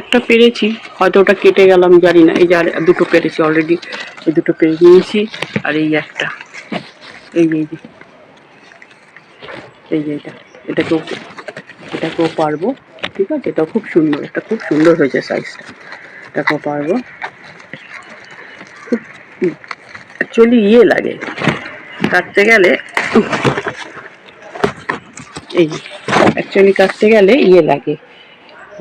একটা পেরেছি, হয়তো ওটা কেটে গেলাম জানি না। এই যে আর দুটো পেরেছি অলরেডি এই দুটো পেরে নিয়েছি, আর এই একটা। এই যে এই যে। এই যে এটা এটাকেও এটাকেও পারব, ঠিক আছে? এটা খুব সুন্দর, এটা খুব সুন্দর হয়েছে সাইজটা এটাকেও পারব। খুব অ্যাকচুয়ালি ইয়ে লাগে। কাটতে গেলে, এই অ্যাকচুয়ালি কাটতে গেলে ইয়ে লাগে।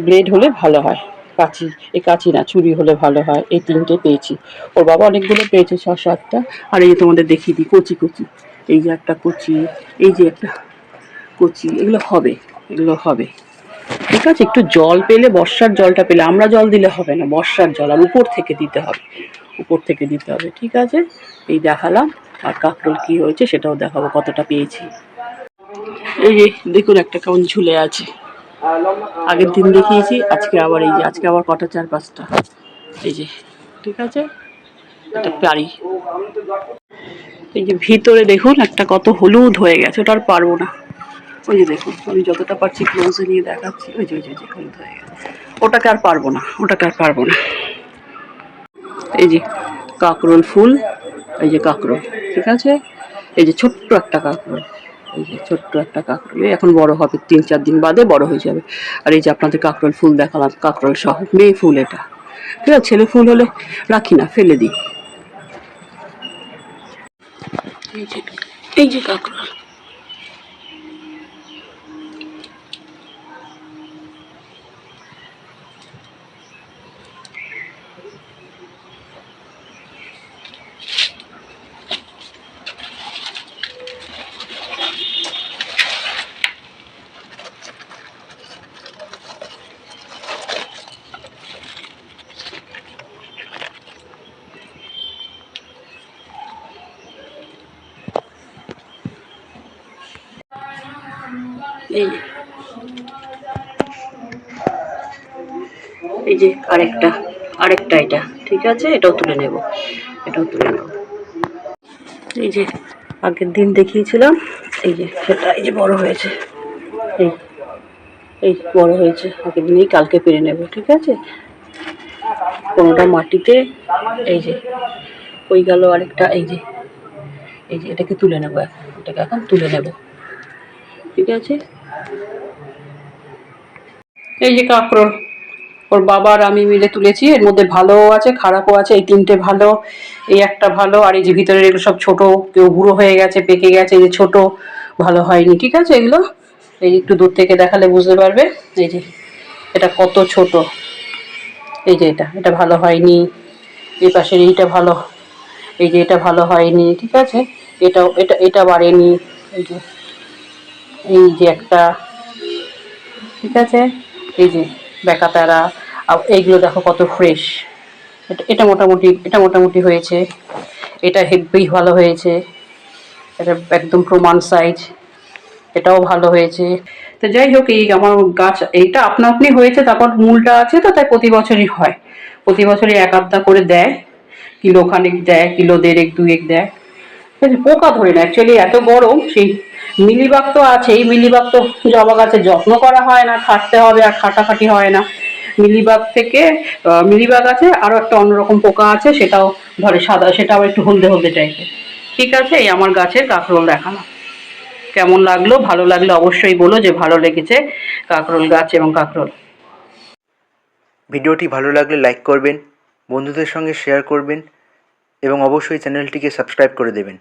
ব্লেড হলে ভালো হয়। কাঁচি এই কাঁচি না চুরি হলে ভালো হয়, এই তিনটে পেয়েছি। ওর বাবা অনেকগুলো পেয়েছে ছ সাতটা আর এই যে তোমাদের দেখিয়ে দিই, কচি কচি। এই যে একটা কচি, এই যে একটা কচি, এগুলো হবে এগুলো হবে। ঠিক আছে, একটু জল পেলে, বর্ষার জলটা পেলে, আমরা জল দিলে হবে না, বর্ষার জল, আর উপর থেকে দিতে হবে, উপর থেকে দিতে হবে, ঠিক আছে? এই দেখালাম, আর কাঁকরোল কী হয়েছে সেটাও দেখাবো, কতটা পেয়েছি। এই দেখুন একটা কেমন ঝুলে আছে। আগের দিন দেখিয়েছি, আজকে আবার এই যে, আজকে আবার কটা চার পাঁচটা। এই যে, ঠিক আছে? এটা পারি এই যে ভিতরে দেখুন, একটা কত হলুদ হয়ে গেছে, ওটা আর পারব না। ওই যে দেখুন, আমি যতটা পারছি ক্লোজে নিয়ে দেখাচ্ছি ওই যে ওই যে, হলুদ হয়ে গেছে। ওটাকে আর পারব না, ওটাকে আর পারব না। এই যে, কাকরোল ফুল, এই যে কাকরোল, ঠিক আছে? এই যে ছোট্ট একটা কাকরোল। এই যে ছোট্ট একটা কাঁকরোল। এখন বড় হবে, তিন চার দিন বাদে বড় হয়ে যাবে। আর এই যে আপনাদের কাঁকরোল ফুল দেখালাম, কাঁকরোল সহ, মেয়ে ফুল এটা। ঠিক আছে, ছেলে ফুল হলে রাখি না, ফেলে দিই। এই যে এই যে কাকরোল। এই যে। এই যে আরেকটা আরেকটা এটা, ঠিক আছে? এটাও তুলে নেব, এটাও তুলে নেব। এই যে আগের দিন দেখিয়েছিলাম, এই যে সেটা, এই যে বড় হয়েছে। এই এই বড় হয়েছে, আগের দিনই কালকে পেরে নেব, ঠিক আছে? কোনোটা মাটিতে, এই যে, ওই গেল আরেকটা, এই যে এই যে এটাকে তুলে নেব এখন, এটাকে এখন তুলে নেব, ঠিক আছে? এই যে কাঁকরোল। ওর বাবার আমি মিলে তুলেছি। এর মধ্যে ভালোও আছে, খারাপও আছে। এই তিনটে ভালো, এই একটা ভালো, আর এই যে ভিতরের এগুলো সব ছোট, কেউ বুড়ো হয়ে গেছে, পেকে গেছে, এই যে ছোট, ভালো হয়নি, ঠিক আছে এগুলো? এই একটু দূর থেকে দেখালে বুঝতে পারবে। এই যে, এটা কত ছোট। এই যে এটা এটা ভালো হয়নি। এই পাশের এইটা ভালো, এই যে এটা ভালো হয়নি, ঠিক আছে? এটাও, এটা এটা বাড়েনি। এই যে এই যে একটা, ঠিক আছে? এই যে বেকাতারা এইগুলো দেখো কত ফ্রেশ এটা এটা মোটামুটি এটা মোটামুটি হয়েছে। এটা হেভি ভালো হয়েছে। এটা একদম প্রমাণ সাইজ এটাও ভালো হয়েছে। তো যাই হোক, এই আমার গাছ, এইটা আপনা আপনি হয়েছে, তারপর মূলটা আছে তো, তাই প্রতি বছরই হয়। প্রতি বছরই এক আধটা করে দেয়। কিলো খানিক দেয়, কিলো দেড়েক, দুয়েক দেয়। পোকা ধরে না অ্যাকচুয়ালি এত গরম, সেই মিলিবাগ তো আছেই মিলিবাগ তো জবা গাছের যত্ন করা হয় না, খাটতে হবে আর খাটাখাটি হয় না। মিলিবাগ থেকে মিলিবাগ আছে আরও একটা অন্যরকম পোকা আছে, সেটাও ধরে সাদা, সেটা আবার একটু হলদে হলদে টাইপের ঠিক আছে, এই আমার গাছের কাঁকরোল দেখালাম। কেমন লাগল? ভালো লাগলে অবশ্যই বলো যে ভালো লেগেছে কাঁকরোল গাছ এবং কাঁকরোল। ভিডিওটি ভালো লাগলে লাইক করবেন, বন্ধুদের সঙ্গে শেয়ার করবেন এবং অবশ্যই চ্যানেলটিকে সাবস্ক্রাইব করে দেবেন।